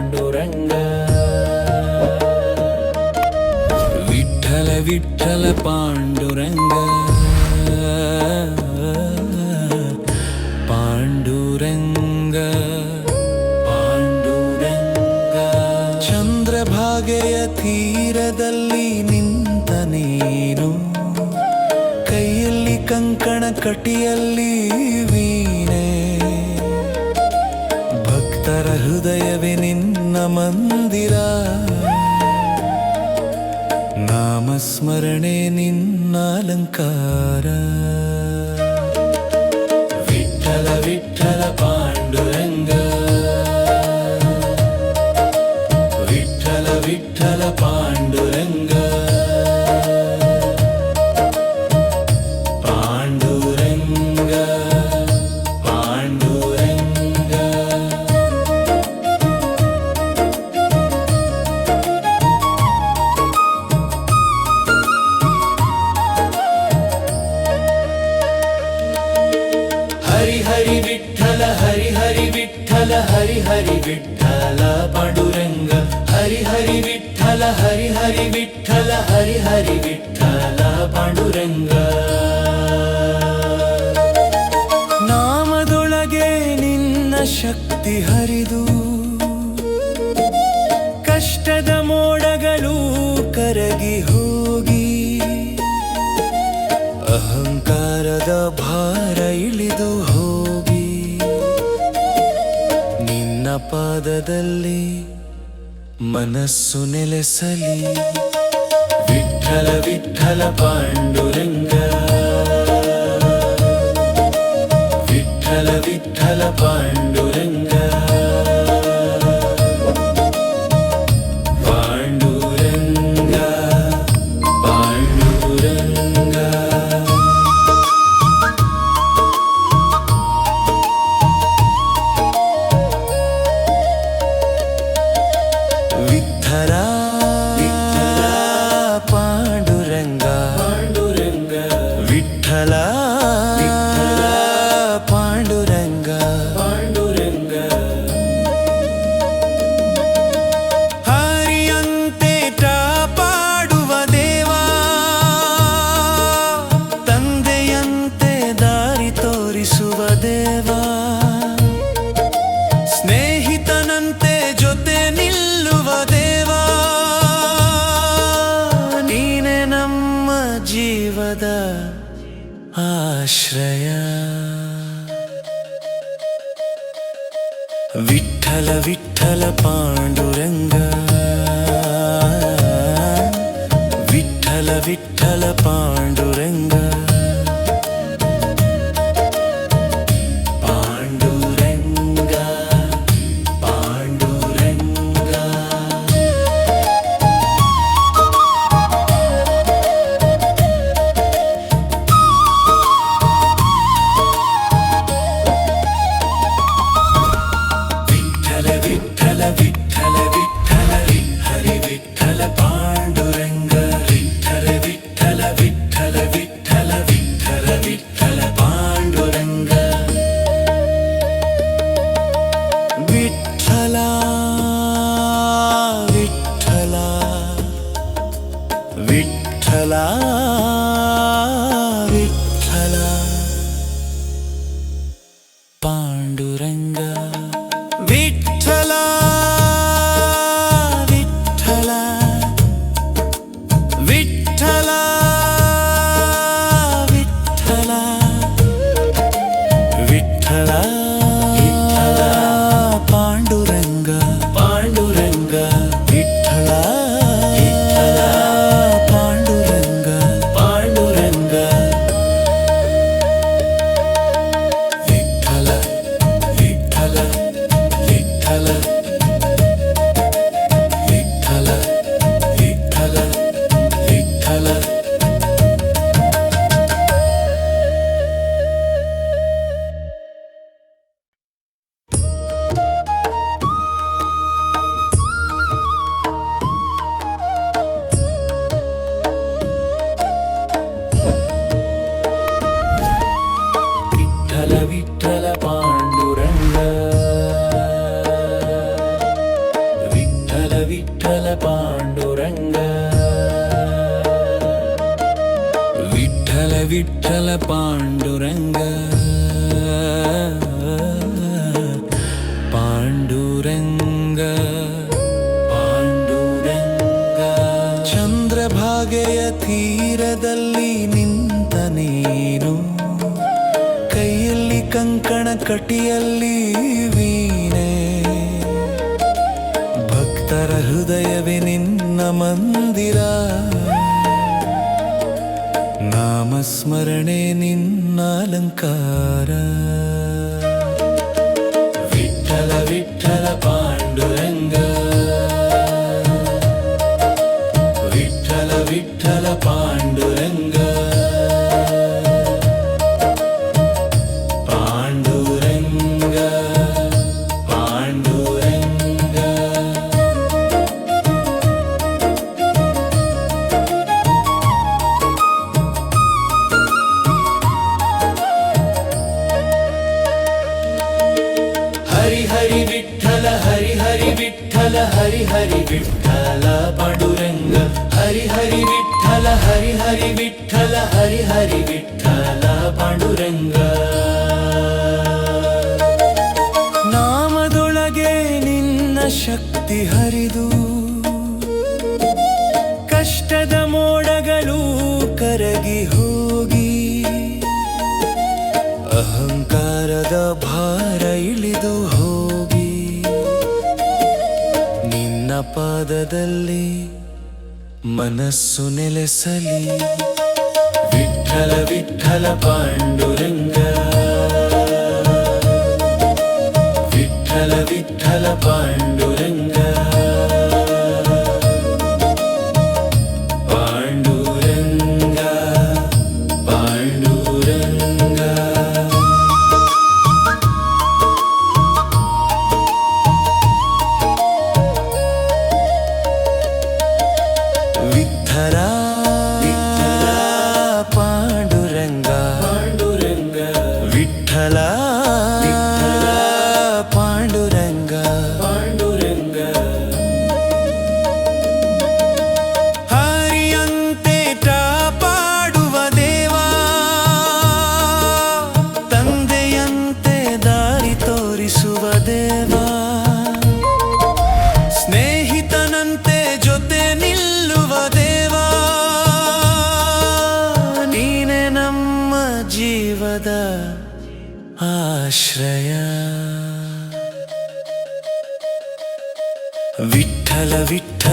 ಪಾಂಡುರಂಗ. ವಿಠಲ ವಿಠಲ ಪಾಂಡುರಂಗ. ಪಾಂಡುರಂಗ. ಪಾಂಡುರಂಗ. ಚಂದ್ರಭಾಗೆಯ ತೀರದಲ್ಲಿ ನಿಂತ ನೀನು. ಕೈಯಲ್ಲಿ ಕಂಕಣ ಕಟಿಯಲ್ಲಿ ಹೃದಯವೇ ನಿನ್ನ ಮಂದಿರ ನಾಮಸ್ಮರಣೆ ನಿನ್ನ ಅಲಂಕಾರ ಶಕ್ತಿ ಹರಿದು ಕಷ್ಟದ ಮೋಡಗಳು ಕರಗಿ ಹೋಗಿ ಅಹಂಕಾರದ ಭಾರ ಇಳಿದು ಹೋಗಿ ನಿನ್ನ ಪಾದದಲ್ಲಿ ಮನಸ್ಸು ನೆಲೆಸಲಿ ವಿಠಲ ವಿಠಲ ಪಾಂಡುರ విఠల పాండు ಆಶ್ರಯ ವಿಠಲ ವಿಠಲ ಪಾಂಡುರಂಗ ವಿಠಲ ವಿಠಲ ಪಾಂಡುರಂಗ Lá ಚಂದ್ರಭಾಗೆಯ ತೀರದಲ್ಲಿ ನಿಂತ ನೀನು, ಕೈಯಲ್ಲಿ ಕಂಕಣ ಕಟಿಯಲ್ಲಿ ವೀಣೆ. ಭಕ್ತರ ಹೃದಯವೇ ನಿನ್ನ ಮಂದಿರ. ನಾಮಸ್ಮರಣೆ ನಿನ್ನ ಅಲಂಕಾರ. ವಿಠಲ ವಿಠಲ विठ्ठल हरी हरी विठ्ठल पांडुरंग. हरी हरी विठ्ठल हरि हरी विठ्ठल हरि हरी विठ्ठल पांडुरंग. ಪಾದದಲ್ಲಿ ಮನಸ್ಸು ನೆಲೆಸಲಿ ವಿಠಲ ವಿಠಲ ಪಾಂಡುರಂಗ ವಿಠಲ ವಿಠಲ ಪಾಂಡು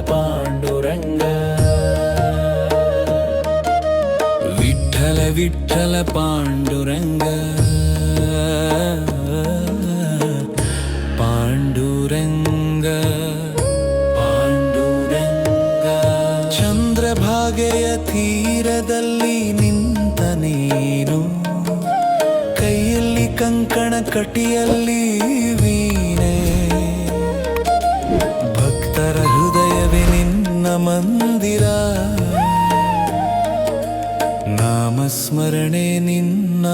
ಪಾಂಡುರಂಗ. ವಿಠಲ ವಿಠಲ ಪಾಂಡುರಂಗ. ಪಾಂಡುರಂಗ ಪಾಂಡುರಂಗ. ಚಂದ್ರಭಾಗೆಯ ತೀರದಲ್ಲಿ ನಿಂತ ನೀನು. ಕೈಯಲ್ಲಿ ಕಂಕಣ ಕಟಿಯಲ್ಲಿ ಮಂದಿರ ನಾಮಸ್ಮರಣೆ ನಿನ್ನ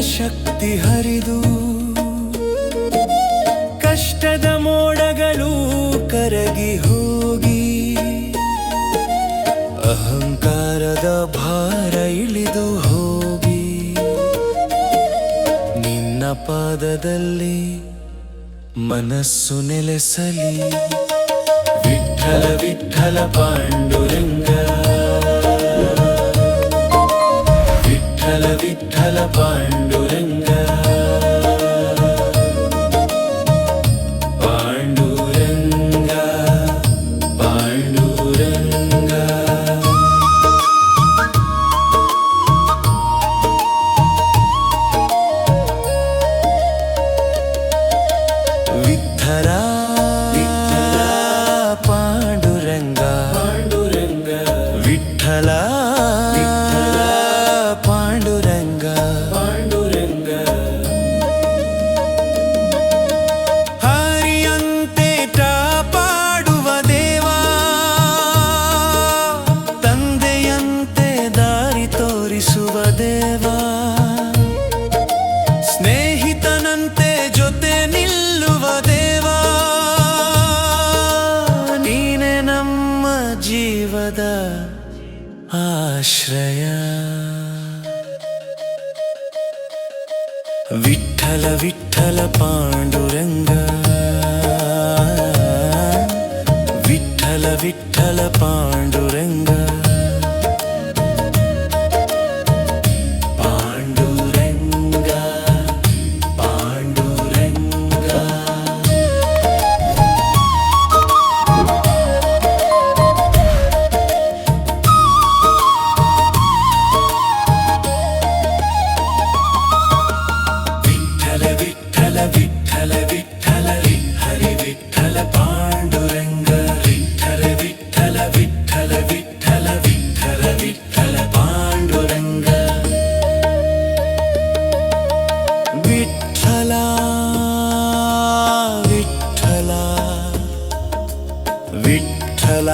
ಶಕ್ತಿ ಹರಿದು ಕಷ್ಟದ ಮೋಡಗಳು ಕರಗಿ ಹೋಗಿ ಅಹಂಕಾರದ ಭಾರ ಇಳಿದು ಹೋಗಿ ನಿನ್ನ ಪಾದದಲ್ಲಿ ಮನಸ್ಸು ನೆಲೆಸಲಿ. ವಿಠಲ ವಿಠಲ ಪಾಂಡುರಂಗ. ವಿಠಲ ವಿಠಲ ಪಾಂಡುರಂಗ ಆಶ್ರಯ ವಿಠಲ ವಿಠಲ ಪಾಂಡುರಂಗ ವಿಠಲ ವಿಠಲ ಪಾಂಡುರಂಗ ವಿಠಲ